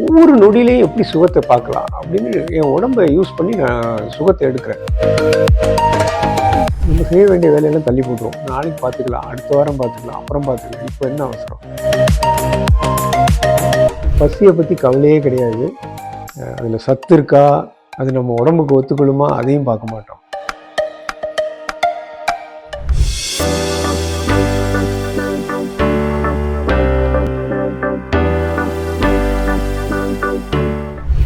ஒவ்வொரு நொடியிலையும் எப்படி சுகத்தை பார்க்கலாம் அப்படின்னு என் உடம்பை யூஸ் பண்ணி நான் சுகத்தை எடுக்கிறேன். நம்ம செய்ய வேண்டிய வேலையெல்லாம் தள்ளி போட்டுருவோம் நாளைக்கு பார்த்துக்கலாம் அடுத்த வாரம் பார்த்துக்கலாம் அப்புறம் பார்த்துக்கலாம். இப்போ என்ன அவசரம்? பசியை பற்றி கவலையே கிடையாது. அதில் சத்து இருக்கா? அது நம்ம உடம்புக்கு ஒத்துக்கொள்ளுமா? அதையும் பார்க்க மாட்டோம்.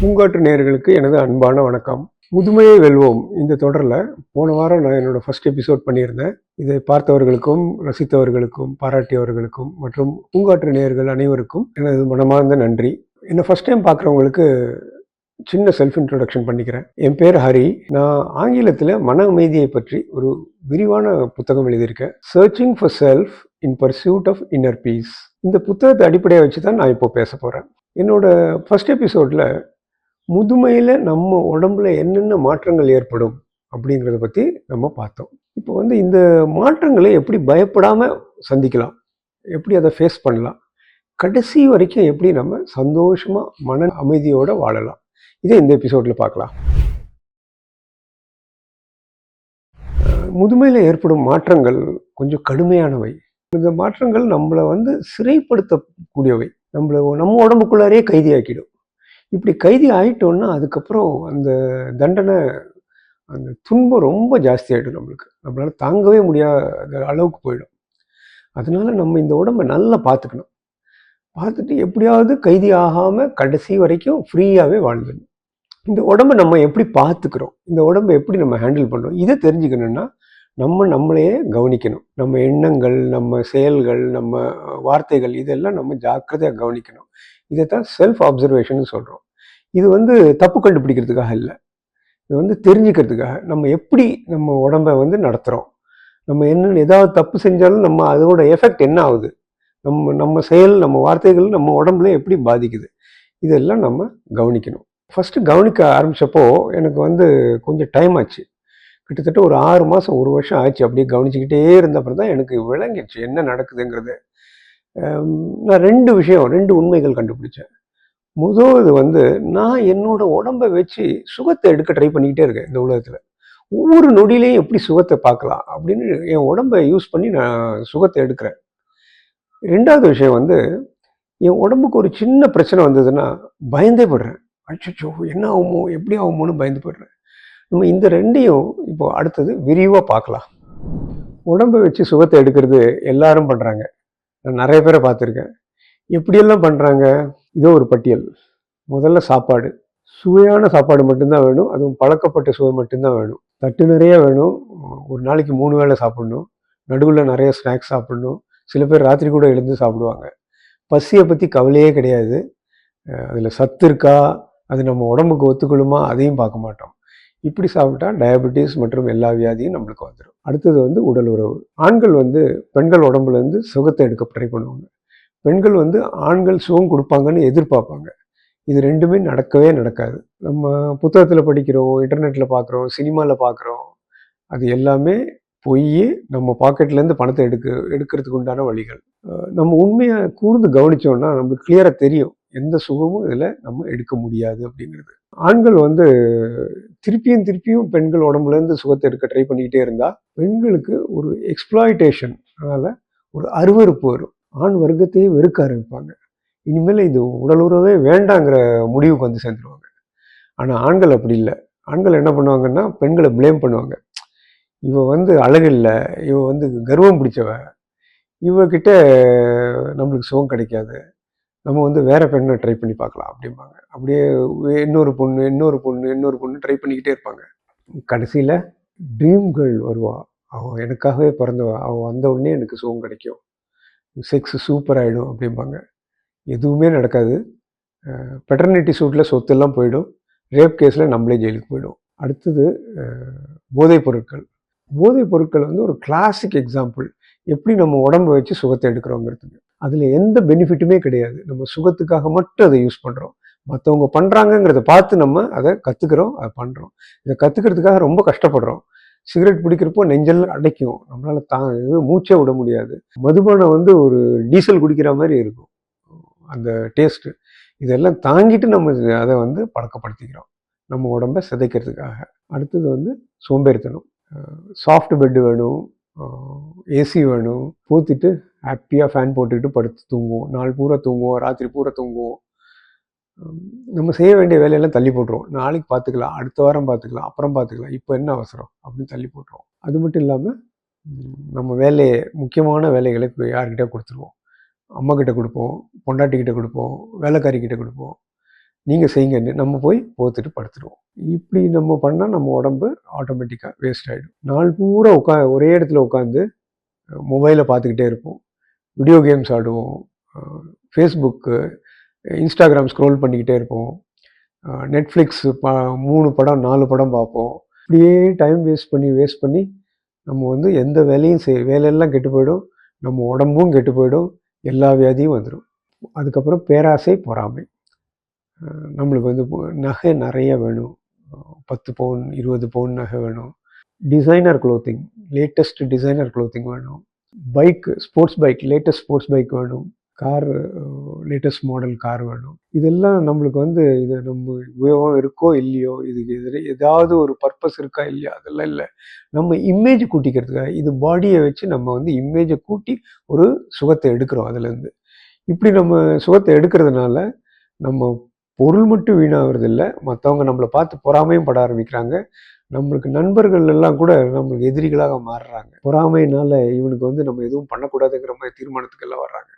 பூங்காற்று நேயர்களுக்கு எனது அன்பான வணக்கம். முதுமையை வெல்வோம். இந்த தொடரில் போன வாரம் நான் என்னோட ஃபர்ஸ்ட் எபிசோட் பண்ணியிருந்தேன். இதை பார்த்தவர்களுக்கும் ரசித்தவர்களுக்கும் பாராட்டியவர்களுக்கும் மற்றும் பூங்காற்று நேயர்கள் அனைவருக்கும் எனது மனமார்ந்த நன்றி. என்னை ஃபர்ஸ்ட் டைம் பார்க்குறவங்களுக்கு சின்ன செல்ஃப் இன்ட்ரொடக்ஷன் பண்ணிக்கிறேன். என் பேர் ஹரி. நான் ஆங்கிலத்தில் மன அமைதியை பற்றி ஒரு விரிவான புத்தகம் எழுதியிருக்கேன். Searching for self in pursuit of inner peace இந்த புத்தகத்தை அடிப்படையாக வச்சு தான் நான் இப்போ பேச போகிறேன் என்னோட ஃபர்ஸ்ட் எபிசோடில் முதுமையில் நம்ம உடம்புல என்னென்ன மாற்றங்கள் ஏற்படும் அப்படிங்கிறத பற்றி நம்ம பார்த்தோம். இப்போ வந்து இந்த மாற்றங்களை எப்படி பயப்படாமல் சந்திக்கலாம்? எப்படி அதை ஃபேஸ் பண்ணலாம்? கடைசி வரைக்கும் எப்படி நம்ம சந்தோஷமாக மன அமைதியோடு வாழலாம்? இதை இந்த எபிசோடில் பார்க்கலாம். முதுமையில் ஏற்படும் மாற்றங்கள் கொஞ்சம் கடுமையானவை. இந்த மாற்றங்கள் நம்மளை வந்து சிறைப்படுத்தக்கூடியவை. நம்மளை நம்ம உடம்புக்குள்ளாரே கைதியாக்கிடும். இப்படி கைதி ஆகிட்டோன்னா அதுக்கப்புறம் அந்த தண்டனை அந்த துன்பம் ரொம்ப ஜாஸ்தி ஆகிடும் நம்மளுக்கு. நம்மளால தாங்கவே முடியாத அளவுக்கு போயிடும். அதனால் நம்ம இந்த உடம்பை நல்லா பார்த்துக்கணும். பார்த்துட்டு எப்படியாவது கைதி ஆகாமல் கடைசி வரைக்கும் ஃப்ரீயாகவே வாழ்ந்துடணும். இந்த உடம்பை நம்ம எப்படி பார்த்துக்கிறோம்? இந்த உடம்பை எப்படி நம்ம ஹேண்டில் பண்ணுறோம் இதை தெரிஞ்சுக்கணுன்னா நம்ம நம்மளையே கவனிக்கணும். நம்ம எண்ணங்கள் நம்ம செயல்கள் நம்ம வார்த்தைகள் இதெல்லாம் நம்ம ஜாக்கிரதையாக கவனிக்கணும். இதைத்தான் செல்ஃப் அப்சர்வேஷன் சொல்கிறோம் இது வந்து தப்பு கண்டுபிடிக்கிறதுக்காக இல்லை. இது வந்து தெரிஞ்சுக்கிறதுக்காக. நம்ம எப்படி நம்ம உடம்பை வந்து நடத்துகிறோம் நம்ம என்ன ஏதாவது தப்பு செஞ்சாலும் நம்ம அதோட எஃபெக்ட் என்ன ஆகுது? நம்ம நம்ம செயல் நம்ம வார்த்தைகள் நம்ம உடம்புல எப்படி பாதிக்குது? இதெல்லாம் நம்ம கவனிக்கணும். ஃபஸ்ட்டு கவனிக்க ஆரம்பித்தப்போ எனக்கு வந்து கொஞ்சம் டைம் ஆச்சு. கிட்டத்தட்ட ஒரு ஆறு மாதம் ஒரு வருஷம் ஆச்சு. அப்படியே கவனிச்சுக்கிட்டே இருந்த அப்புறம் தான் எனக்கு விளங்கிடுச்சு. என்ன நடக்குதுங்கிறது. நான் ரெண்டு விஷயம் ரெண்டு உண்மைகள் கண்டுபிடிச்சேன். முதல் வந்து நான் என்னோட உடம்பை வச்சு சுகத்தை எடுக்க ட்ரை பண்ணிக்கிட்டே இருக்கேன் இந்த உலகத்தில். ஒவ்வொரு நொடியிலையும் எப்படி சுகத்தை பார்க்கலாம் அப்படின்னு என் உடம்பை யூஸ் பண்ணி நான் சுகத்தை எடுக்கிறேன். ரெண்டாவது விஷயம் வந்து என் உடம்புக்கு ஒரு சின்ன பிரச்சனை வந்ததுன்னா பயந்தே படுறேன். அச்சோ என்ன ஆகுமோ எப்படி ஆகுமோன்னு பயந்து போடுறேன். நம்ம இந்த ரெண்டையும் இப்போ அடுத்தது விரிவாக பார்க்கலாம். உடம்பை வச்சு சுகத்தை எடுக்கிறது எல்லாரும் பண்ணுறாங்க நான் நிறைய பேரை பார்த்துருக்கேன். எப்படியெல்லாம் பண்ணுறாங்க இதோ ஒரு பட்டியல். முதல்ல சாப்பாடு. சுவையான சாப்பாடு மட்டும்தான் வேணும். அதுவும் பழக்கப்பட்ட சுவை மட்டும்தான் வேணும். தட்டு நிறைய வேணும். ஒரு நாளைக்கு மூணு வேளை சாப்பிடணும். நடுவில் நிறைய ஸ்நாக்ஸ் சாப்பிடணும். சில பேர் ராத்திரி கூட எழுந்து சாப்பிடுவாங்க. பசியை பற்றி கவலையே கிடையாது. அதில் சத்து இருக்கா? அது நம்ம உடம்புக்கு ஒத்துக்கொள்ளுமா? அதையும் பார்க்க மாட்டோம். இப்படி சாப்பிட்டா டயபெட்டிஸ் மற்றும் எல்லா வியாதியும் நம்மளுக்கு வந்துடும் அடுத்தது வந்து உடல் உறவு. ஆண்கள் வந்து பெண்கள் உடம்புலேருந்து சுகத்தை எடுக்க ட்ரை பண்ணுவாங்க. பெண்கள் வந்து ஆண்கள் சுகம் கொடுப்பாங்கன்னு எதிர்பார்ப்பாங்க. இது ரெண்டுமே நடக்கவே நடக்காது. நம்ம புத்தகத்தில் படிக்கிறோம் இன்டர்நெட்டில் பார்க்குறோம் சினிமாவில் பார்க்குறோம் அது எல்லாமே பொய் நம்ம பாக்கெட்லேருந்து பணத்தை எடுக்க எடுக்கிறதுக்கு உண்டான வழிகள். நம்ம உண்மையை கூர்ந்து கவனித்தோம்னா நம்மளுக்கு கிளியராக தெரியும். எந்த சுகமும் இதில் நம்ம எடுக்க முடியாது அப்படிங்கிறது. ஆண்கள் வந்து திருப்பியும் திருப்பியும் பெண்கள் உடம்புலேருந்து சுகத்தை எடுக்க ட்ரை பண்ணிக்கிட்டே இருந்தால் பெண்களுக்கு ஒரு எக்ஸ்ப்ளாய்டேஷன் அதனால் ஒரு அருவறுப்பு வரும். ஆண் வர்க்கத்தையே வெறுக்க ஆரம்பிப்பாங்க. இனிமேல் இது உடல் உறவே வேண்டாங்கிற முடிவுக்கு வந்து சேர்ந்துருவாங்க. ஆனால் ஆண்கள் அப்படி இல்லை. ஆண்கள் என்ன பண்ணுவாங்கன்னா பெண்களை ப்ளேம் பண்ணுவாங்க. இவ வந்து அழகில்லை இவ வந்து கர்வம் பிடிச்சவ. இவகிட்ட நம்மளுக்கு சுகம் கிடைக்காது. நம்ம வந்து வேறு பெண்ணை ட்ரை பண்ணி பார்க்கலாம் அப்படிம்பாங்க. அப்படியே இன்னொரு பொண்ணு இன்னொரு பொண்ணு இன்னொரு பொண்ணு ட்ரை பண்ணிக்கிட்டே இருப்பாங்க. கடைசியில் ட்ரீம் கேர்ள் வருவா. அவள் எனக்காகவே பிறந்தவா. அவள் வந்த உடனே எனக்கு சுகம் கிடைக்கும். செக்ஸ் சூப்பர் ஆகிடும் அப்படிம்பாங்க. எதுவுமே நடக்காது. பெட்டர்னிட்டி சூட்டில் சொத்தெல்லாம் போயிடும். ரேப் கேஸில் நம்மளே ஜெயிலுக்கு போயிடும். அடுத்தது போதைப் பொருட்கள். போதைப் பொருட்கள் வந்து ஒரு கிளாசிக் எக்ஸாம்பிள் எப்படி நம்ம உடம்பு வச்சு சுகத்தை எடுக்கிறோங்கிறதுக்கு. அதில் எந்த பெனிஃபிட்டுமே கிடையாது. நம்ம சுகத்துக்காக மட்டும் அதை யூஸ் பண்ணுறோம் மற்றவங்க பண்ணுறாங்கங்கிறத பார்த்து நம்ம அதை கற்றுக்குறோம் அதை பண்ணுறோம் இதை கற்றுக்கிறதுக்காக ரொம்ப கஷ்டப்படுறோம். சிகரெட் பிடிக்கிறப்போ நெஞ்செல்லாம் அடைக்கும். நம்மளால் தா இது மூச்சே விட முடியாது. மதுபானம் வந்து ஒரு டீசல் குடிக்கிற மாதிரி இருக்கும். அந்த டேஸ்ட்டு இதெல்லாம் தாங்கிட்டு நம்ம அதை வந்து பழக்கப்படுத்திக்கிறோம். நம்ம உடம்ப சிதைக்கிறதுக்காக. அடுத்தது வந்து சோம்பேறித்தனம். சாஃப்ட் பெட்டு வேணும். ஏசி வேணும். பூத்திட்டு ஹாப்பியாக ஃபேன் போட்டுக்கிட்டு படுத்து தூங்குவோம். நாள் பூரா தூங்குவோம். ராத்திரி பூரா தூங்குவோம். நம்ம செய்ய வேண்டிய வேலையெல்லாம் தள்ளி போட்டுருவோம். நாளைக்கு பார்த்துக்கலாம் அடுத்த வாரம் பார்த்துக்கலாம் அப்புறம் பார்த்துக்கலாம் இப்போ என்ன அவசரம்? அப்படின்னு தள்ளி போட்டுருவோம். அது மட்டும் இல்லாமல் நம்ம வேலையை முக்கியமான வேலைகளை யார்கிட்ட கொடுத்துருவோம். அம்மாக்கிட்ட கொடுப்போம். பொண்டாட்டிக்கிட்ட கொடுப்போம். வேலைக்காரிக்கிட்ட கொடுப்போம். நீங்கள் செய்யுங்கன்னு நம்ம போய் போத்துட்டு படுத்துடுவோம் இப்படி நம்ம பண்ணால் நம்ம உடம்பு ஆட்டோமேட்டிக்காக வேஸ்ட் ஆகிடும் நாள் பூரா உட்கா ஒரே இடத்துல உட்காந்து மொபைலை பார்த்துக்கிட்டே இருப்போம். வீடியோ கேம்ஸ் ஆடுவோம். ஃபேஸ்புக்கு இன்ஸ்டாகிராம் ஸ்க்ரோல் பண்ணிக்கிட்டே இருப்போம். நெட்ஃப்ளிக்ஸ் ப மூணு படம் நாலு படம் பார்ப்போம். இப்படியே டைம் வேஸ்ட் பண்ணி வேஸ்ட் பண்ணி நம்ம வந்து எந்த வேலையும் செய் வேலையெல்லாம் கெட்டு போயிடும். நம்ம உடம்பும் கெட்டு போயிடும். எல்லா வியாதியும் வந்துடும் அதுக்கப்புறம் பேராசை பொறாமை. நம்மளுக்கு வந்து நகை நிறைய வேணும். பத்து பவுன் இருபது பவுன் நகை வேணும். Designer clothing latest designer clothing வேணும். Bike sports bike latest sports bike வேணும். கார் லேட்டஸ்ட் மாடல் கார் வேணும். இதெல்லாம் நம்மளுக்கு வந்து இது நம்ம உபயோகம் இருக்கோ இல்லையோ இதுக்கு எதிர ஏதாவது ஒரு பர்பஸ் இருக்கா இல்லையா அதெல்லாம் இல்லை. நம்ம இமேஜ் கூட்டிக்கிறதுக்காக இது பாடியை வச்சு நம்ம வந்து இமேஜை கூட்டி ஒரு சுகத்தை எடுக்கிறோம் அதுலேருந்து. இப்படி நம்ம சுகத்தை எடுக்கிறதுனால நம்ம பொருள் மட்டும் வீணாகிறது இல்லை மற்றவங்க நம்மளை பார்த்து பொறாமையும் பட ஆரம்பிக்கிறாங்க. நம்மளுக்கு நண்பர்கள் எல்லாம் கூட நம்மளுக்கு எதிரிகளாக மாறுறாங்க. பொறாமைனால இவனுக்கு வந்து நம்ம எதுவும் பண்ணக்கூடாதுங்கிற மாதிரி தீர்மானத்துக்கெல்லாம் வர்றாங்க.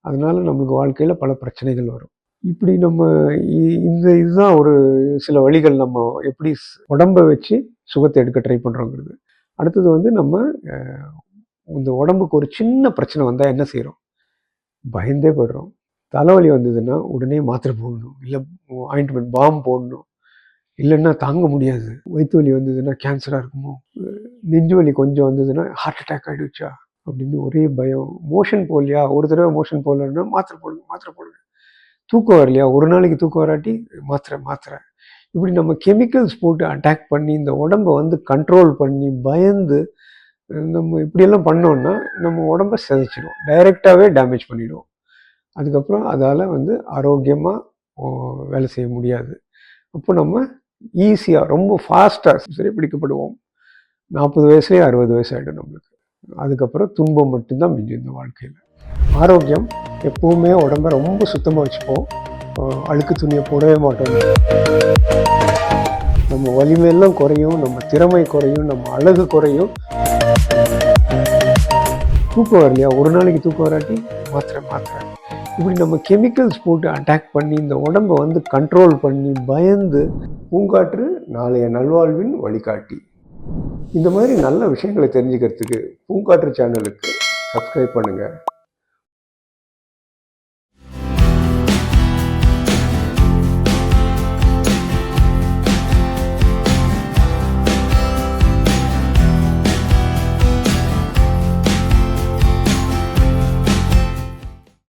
அதனால நம்மளுக்கு வாழ்க்கையில் பல பிரச்சனைகள் வரும். இப்படி நம்ம இ- இந்த இதுதான் ஒரு சில வழிகள் நம்ம எப்படி உடம்பை வச்சு சுகத்தை எடுக்க ட்ரை பண்ணுறோங்கிறது அடுத்தது வந்து நம்ம இந்த உடம்புக்கு ஒரு சின்ன பிரச்சனை வந்தால் என்ன செய்கிறோம் பயந்தே போயிடுறோம். தலைவலி வந்ததுன்னா உடனே மாத்திரை போடணும். இல்லை ஆயின்மெண்ட் பாம் போடணும். இல்லைன்னா தாங்க முடியாது. வயிற்று வலி வந்ததுன்னா கேன்சராக இருக்குமோ? நெஞ்சு வலி கொஞ்சம் வந்ததுன்னா ஹார்ட் அட்டாக் ஆகிடுச்சா அப்படின்னு ஒரே பயம். மோஷன் போகலையா ஒரு தடவை மோஷன் போகலன்னா மாத்திரை போடுங்க மாத்திரை போடுங்க. தூக்கம் வரலையா? ஒரு நாளைக்கு தூக்கம் வராட்டி மாத்திரை மாத்திரை. இப்படி நம்ம கெமிக்கல்ஸ் போட்டு அட்டாக் பண்ணி இந்த உடம்பை வந்து கண்ட்ரோல் பண்ணி பயந்து நம்ம இப்படியெல்லாம் பண்ணோன்னா நம்ம உடம்ப சிதைச்சிடும் டைரெக்டாகவே டேமேஜ் பண்ணிடும். அதுக்கப்புறம் அதால் வந்து ஆரோக்கியமாக வேலை செய்ய முடியாது. அப்போ நம்ம ஈஸியாக ரொம்ப ஃபாஸ்ட்டாக சிறைப்பிடிக்கப்படுவோம். நாற்பது வயசுலேயே அறுபது வயசு ஆகிடும் நம்மளுக்கு. அதுக்கப்புறம் துன்பம் மட்டும்தான் மிஞ்சும் இந்த வாழ்க்கையில். ஆரோக்கியம் எப்பவுமே உடம்ப ரொம்ப சுத்தமாக வச்சுப்போம். அழுக்கு துணியை போடவே மாட்டோம். நம்ம வலிமையெல்லாம் குறையும் நம்ம திறமை குறையும் நம்ம அழகு குறையும். தூக்கம் வரலையா? ஒரு நாளைக்கு தூக்கம் வராட்டி? மாத்திரை மாத்திரை. இப்படி நம்ம கெமிக்கல்ஸ் போட்டு அட்டாக் பண்ணி இந்த உடம்பை வந்து கண்ட்ரோல் பண்ணி பயந்து பூங்காற்று நாளைய நல்வாழ்வின் வழிகாட்டி. இந்த மாதிரி நல்ல விஷயங்களை தெரிஞ்சுக்கிறதுக்கு பூங்காற்று சேனலுக்கு சப்ஸ்கிரைப் பண்ணுங்கள்